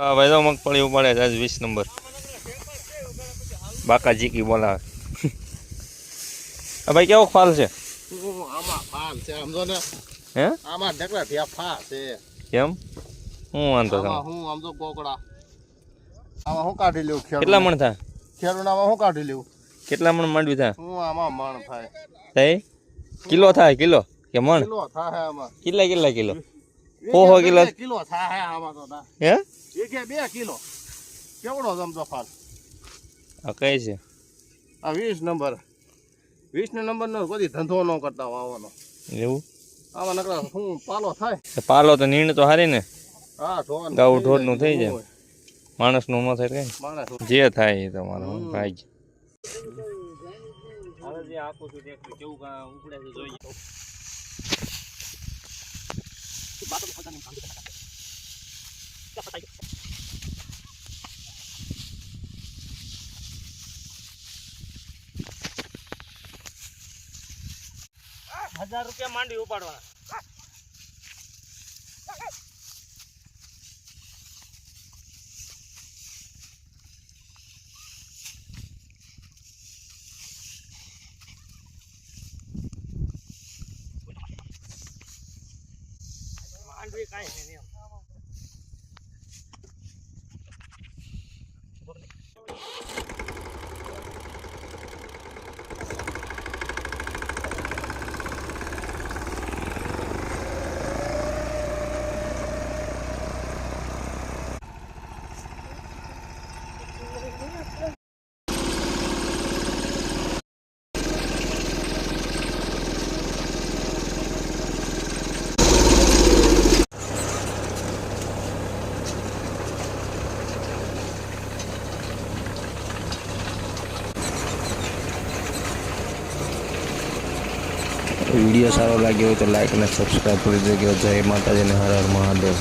હા ભાઈ તો મગફળી ઉપાડે છે આજ વીસ નંબર. બાકા જીકી બોલાવે ભાઈ કેવો ફાલ છે? આમાં ફાલ છે સમજો ને હે? આમાં ઢગલા થયા ફા છે. કેમ? હું વાંધો તમે હું આમ તો કોકડા. આમાં હું કાઢી ખેડૂત કેટલા મણ થાય? ખેડૂતનામાં હું કાઢી લેવું કેટલા મણ માંડવી થાય? હું આમાં મણ થાય. થાય કિલો થાય કિલો કે મણ? કિલો થાય આમાં. કેટલા કેટલા કિલો? ઓહો, કિલો. કિલો થાય આમાં તો હે? વીઘે બે કિલો. કેવડો જમતો ફાલ? આ કઈ છે? આ વીસ નંબર. વીસ નંબર નો કોઈ ધંધો ન કરતા આવવાનો એવું? આમાં નકરા શું પાલો થાય? પાલો તો નીણ તો હારી ને. હા ઢોર ગાઉ ઢોરનું થઈ જાય. માણસનું ન થાય કઈ? માણસ જે થાય એ તમારો ભાઈ જે. છું દેખ કેવું ઉપડે છે જોઈએ. હજાર રૂપિયા માંડી ઉપાડવાના. માંડવી કાંઈ નહીં વીડિયો સારો લાગ્યો હોય તો લાઈક અને સબસ્ક્રાઈબ કરી દેજો. જય માતાજી અને હર હર મહાદેવ.